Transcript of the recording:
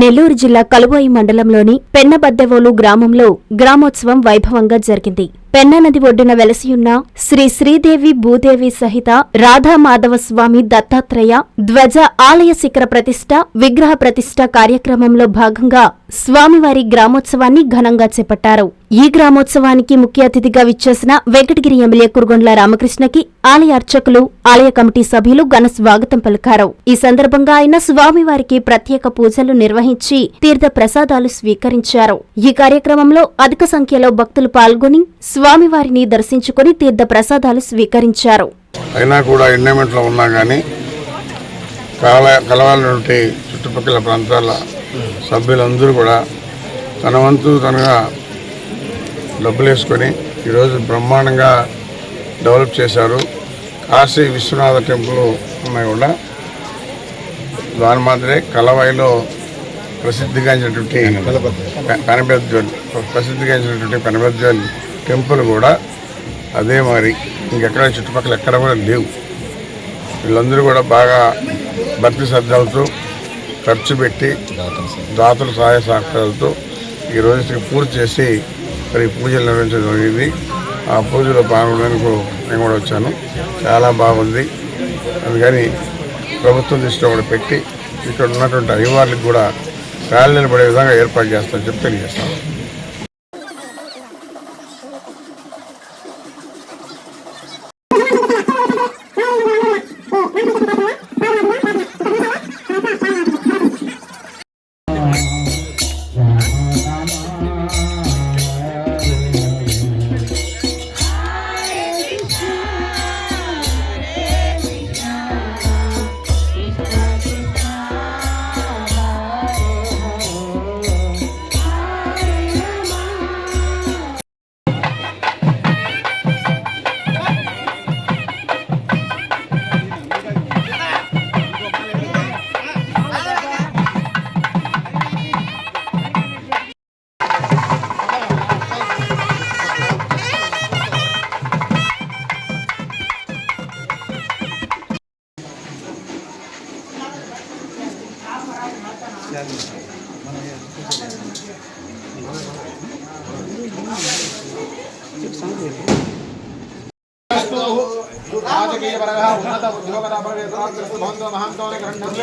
నెల్లూరు జిల్లా కలువాయి మండలంలోని పెన్నబద్దెవోలు గ్రామంలో గ్రామోత్సవం వైభవంగా జరిగింది. పెన్నా నది ఒడ్డున వెలసియున్న శ్రీ శ్రీదేవి భూదేవి సహిత రాధామాధవ స్వామి దత్తాత్రేయ ధ్వజ ఆలయ శిఖర ప్రతిష్ట విగ్రహ ప్రతిష్ట కార్యక్రమంలో భాగంగా స్వామివారి గ్రామోత్సవాన్ని ఘనంగా చేపట్టారు. ఈ గ్రామోత్సవానికి ముఖ్య అతిథిగా విచ్చేసిన వెంకటగిరి ఎమ్మెల్యే కురుగొండ్ల రామకృష్ణకి ఆలయ అర్చకులు ఆలయ కమిటీ సభ్యులు ఘన స్వాగతం పలికారు. ఈ సందర్భంగా ఆయన స్వామివారికి ప్రత్యేక పూజలు నిర్వహించి తీర్థ ప్రసాదాలు స్వీకరించారు. ఈ కార్యక్రమంలో అధిక సంఖ్యలో భక్తులు పాల్గొని స్వామివారిని దర్శించుకుని తీర్థ ప్రసాదాలు స్వీకరించారు. అయినా కూడా ఎండమెంట్లో ఉన్నా కానీ కల కలవాల నుండి చుట్టుపక్కల ప్రాంతాల సభ్యులందరూ కూడా తన వంతు తనగా డబ్బులు వేసుకొని ఈరోజు బ్రహ్మాండంగా డెవలప్ చేశారు. కాశీ విశ్వనాథ టెంపుల్ ఉన్నాయి కూడా. దాని మాదిరే కలవాయిలో ప్రసిద్ధిగాంచినటువంటి పెనబెద్వల్ ప్రసిద్ధిగాంచినటువంటి పెనబెద్వల్ టెంపుల్ కూడా అదే మరి. ఇంకెక్కడ చుట్టుపక్కల ఎక్కడ కూడా లేవు. వీళ్ళందరూ కూడా బాగా భక్తి శ్రద్ధలతో ఖర్చు పెట్టి దాతల సహాయ సహకారాలతో ఈ రోజు పూర్తి చేసి మరి పూజలు నిర్వహించడం జరిగింది. ఆ పూజలో పాల్గొనడానికి నేను కూడా వచ్చాను. చాలా బాగుంది. అందుకని ప్రభుత్వం దృష్టిలో కూడా పెట్టి ఇక్కడ ఉన్నటువంటి అయ్యవార్లకు కూడా కాళ్ళు నిలబడే విధంగా ఏర్పాటు చేస్తామని చెప్పి తెలియజేస్తాను. राजकीयपरः उन्नत उद्योगपरपरवेत्राग्रस्तु भवन्तो महान्तो न गृह्णन्तो